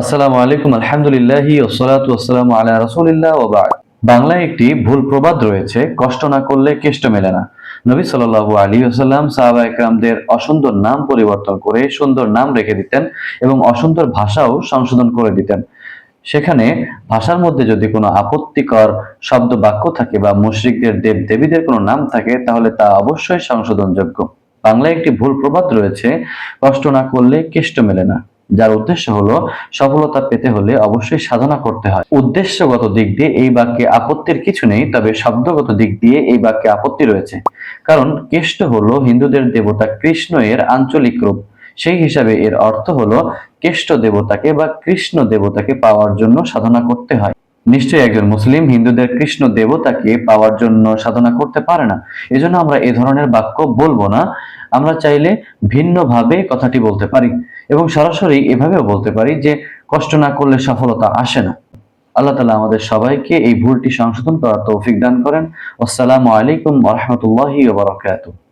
আসসালামু আলাইকুম, আলহামদুলিল্লাহি ওসসালাতু ওয়াসসালামু আলা রাসূলিল্লাহ ওয়া বাংলায় একটি ভুল প্রবাদ রয়েছে, কষ্ট না করলে কেষ্ট মেলে না। নবী সাল্লাল্লাহু আলাইহি ওয়াসাল্লাম সাহাবা একরামদের অসুন্দর নাম পরিবর্তন করে সুন্দর নাম রেখে দিতেন এবং অসুন্দর ভাষাও সংশোধন করে দিতেন। সেখানে ভাষার মধ্যে যদি কোনো আপত্তিকর শব্দ বাক্য থাকে বা মুশরিকদের দেব দেবীদের কোনো নাম থাকে, তাহলে তা অবশ্যই সংশোধনযোগ্য। বাংলায় একটি ভুল প্রবাদ রয়েছে, কষ্ট না করলে কেষ্ট মেলে না। যার উদ্দেশ্য হলো সফলতা পেতে হলে অবশ্যই সাধনা করতে হয়। উদ্দেশ্যগত দিক দিয়ে এই বাক্যে আপত্তির কিছু নেই, তবে শব্দগত দিক দিয়ে এই বাক্যে আপত্তি রয়েছে। কারণ কেষ্ট হলো হিন্দুদের দেবতা কৃষ্ণ এর আঞ্চলিক রূপ। সেই হিসাবে এর অর্থ হলো কেষ্ট দেবতাকে বা কৃষ্ণ দেবতাকে পাওয়ার জন্য সাধনা করতে হয়। নিশ্চয়ই একজন মুসলিম, হিন্দুদের কৃষ্ণ দেবতাকে পাওয়ার জন্য সাধনা করতে পারে না। এজন্য আমরা এ ধরনের বাক্য বলব না। আমরা চাইলে ভিন্নভাবে কথাটি বলতে পারি এবং সরাসরি এভাবেও বলতে পারি যে, কষ্ট না করলে সফলতা আসে না। আল্লাহ তালা আমাদের সবাইকে এই ভুলটি সংশোধন করার তৌফিক দান করেন। আসসালামু আলাইকুম রহমতুল্লাহি বারাকাতুহু।